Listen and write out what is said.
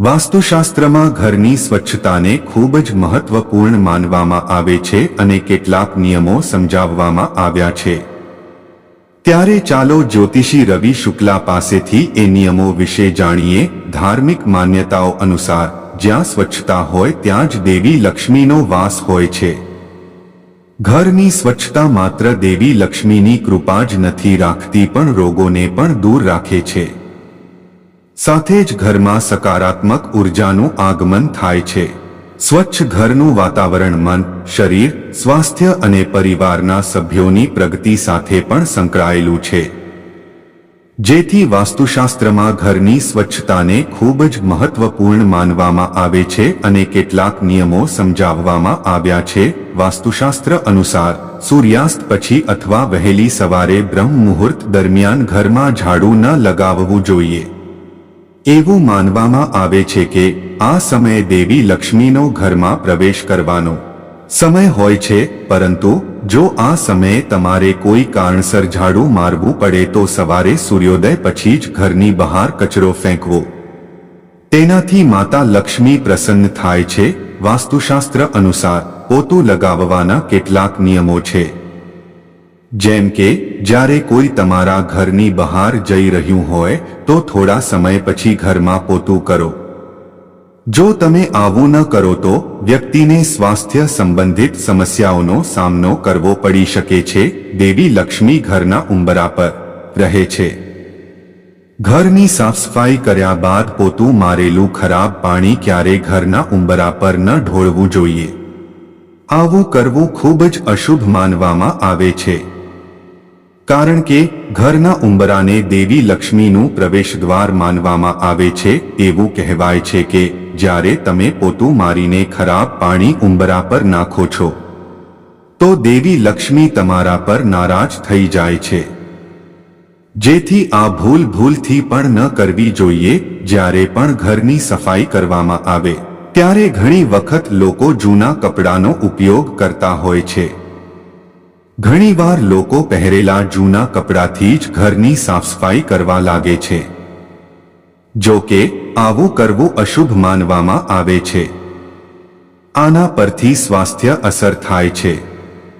વાસ્તુશાસ્ત્રમાં ઘરની સ્વચ્છતાને ખૂબ જ મહત્વપૂર્ણ માનવામાં આવે છે અને કેટલાક નિયમો સમજાવવામાં આવ્યા છે. ત્યારે ચાલો જ્યોતિષી રવિ શુક્લા પાસેથી એ નિયમો વિશે જાણીએ. ધાર્મિક માન્યતાઓ અનુસાર, જ્યાં સ્વચ્છતા હોય ત્યાં જ દેવી લક્ષ્મીનો વાસ હોય છે. ઘરની સ્વચ્છતા માત્ર દેવી લક્ષ્મીની કૃપા જ નથી રાખતી પણ રોગોને પણ દૂર રાખે છે. સાથે જ ઘરમાં સકારાત્મક ઉર્જાનું આગમન થાય છે. સ્વચ્છ ઘરનું વાતાવરણ મન, શરીર, સ્વાસ્થ્ય અને પરિવારના સભ્યોની પ્રગતિ સાથે પણ સંકળાયેલું છે. જેથી વાસ્તુશાસ્ત્રમાં ઘરની સ્વચ્છતાને ખૂબ જ મહત્વપૂર્ણ માનવામાં આવે છે અને કેટલાક નિયમો સમજાવવામાં આવ્યા છે. વાસ્તુશાસ્ત્ર અનુસાર, સૂર્યાસ્ત પછી અથવા વહેલી સવારે બ્રહ્મ મુહૂર્ત દરમિયાન ઘરમાં ઝાડુ ન લગાવવું જોઈએ. એવું માનવામાં આવે છે કે આ સમયે દેવી લક્ષ્મીનો ઘરમાં પ્રવેશ કરવાનો સમય હોય છે, પરંતુ જો આ સમયે તમારે કોઈ કારણસર ઝાડુ મારવું પડે તો સવારે સૂર્યોદય પછી જ ઘરની બહાર કચરો ફેંકવો. તેનાથી માતા લક્ષ્મી પ્રસન્ન થાય છે. વાસ્તુશાસ્ત્ર અનુસાર પોતું લગાવવાના કેટલાક નિયમો છે. જેમ કે, જ્યારે કોઈ તમારા ઘરની બહાર જઈ રહ્યું હોય, તો થોડા સમય પછી ઘરમાં પોતું કરો. જો તમે આવું ન કરો તો, વ્યક્તિને સ્વાસ્થ્ય સંબંધિત સમસ્યાઓનો સામનો કરવો પડી શકે છે, દેવી લક્ષ્મી ઘરના ઉંબરા પર રહે છે. ઘરની સાફસફાઈ કર્યા બાદ પોતું મારેલું ખરાબ પાણી ક્યારે ઘરના ઉંબરા પર ન ઢોળવું જોઈએ. આવું કરવું ખૂબ જ અશુભ માનવામાં આવે છે. કારણ કે ઘરના ઉંબરાને દેવી લક્ષ્મીનું પ્રવેશદ્વાર માનવામાં આવે છે, એવું કહેવાય છે કે જ્યારે તમે પોતું મારીને ખરાબ પાણી ઉંબરા પર નાખો છો, તો દેવી લક્ષ્મી તમારા પર નારાજ થઈ જાય છે. જેથી આ ભૂલ ભૂલથી પણ ન કરવી જોઈએ, જ્યારે પણ ઘરની સફાઈ કરવામાં આવે, ત્યારે ઘણી વખત લોકો જૂના કપડાનો ઉપયોગ કરતા હોય છે. ઘણીવાર લોકો પહેરેલા જૂના કપડાથી જ ઘરની સાફસફાઈ કરવા લાગે છે. જો કે, આવું કરવું અશુભ માનવામાં આવે છે. આના પરથી સ્વાસ્થ્ય અસર થાય છે.